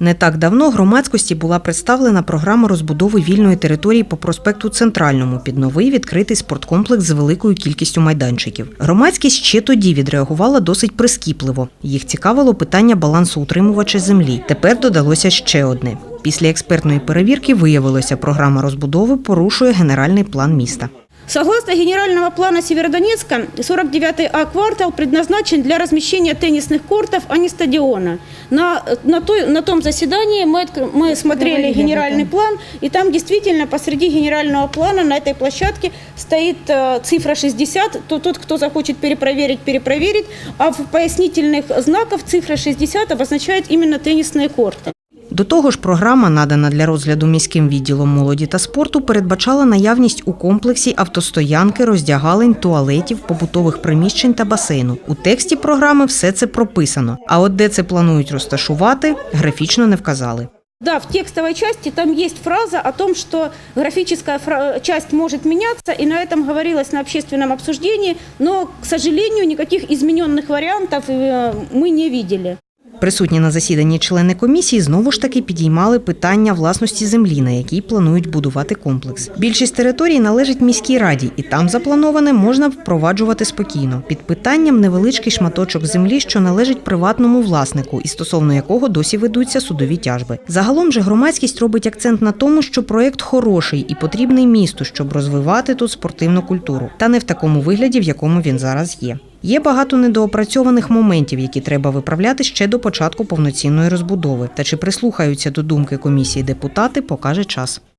Не так давно громадськості була представлена програма розбудови вільної території по проспекту Центральному під новий відкритий спорткомплекс з великою кількістю майданчиків. Громадськість ще тоді відреагувала досить прискіпливо. Їх цікавило питання балансу утримувача землі. Тепер додалося ще одне. Після експертної перевірки виявилося, програма розбудови порушує генеральний план міста. Согласно генерального плана Северодонецка, 49-й А-квартал предназначен для размещения теннисных кортов, а не стадиона. На, на, той, на том заседании мы, мы смотрели генеральный план, и там действительно посреди генерального плана на этой площадке стоит э, цифра 60, то тот, кто захочет перепроверить, перепроверит, а в пояснительных знаках цифра 60 обозначает именно теннисные корты. До того ж, програма, надана для розгляду міським відділом молоді та спорту, передбачала наявність у комплексі автостоянки, роздягалень, туалетів, побутових приміщень та басейну. У тексті програми все це прописано. А от де це планують розташувати, графічно не вказали. Да, в текстовой части там есть фраза о том, что графическая фра- часть может меняться, и на этом говорилось на общественном обсуждении, но, к сожалению, никаких измененных вариантов э, мы не видели. Присутні на засіданні члени комісії знову ж таки підіймали питання власності землі, на якій планують будувати комплекс. Більшість територій належить міській раді, і там заплановане можна впроваджувати спокійно. Під питанням невеличкий шматочок землі, що належить приватному власнику, і стосовно якого досі ведуться судові тяжби. Загалом же громадськість робить акцент на тому, що проєкт хороший і потрібний місту, щоб розвивати тут спортивну культуру, та не в такому вигляді, в якому він зараз є. Є багато недоопрацьованих моментів, які треба виправляти ще до початку повноцінної розбудови. Та чи прислухаються до думки комісії депутати, покаже час.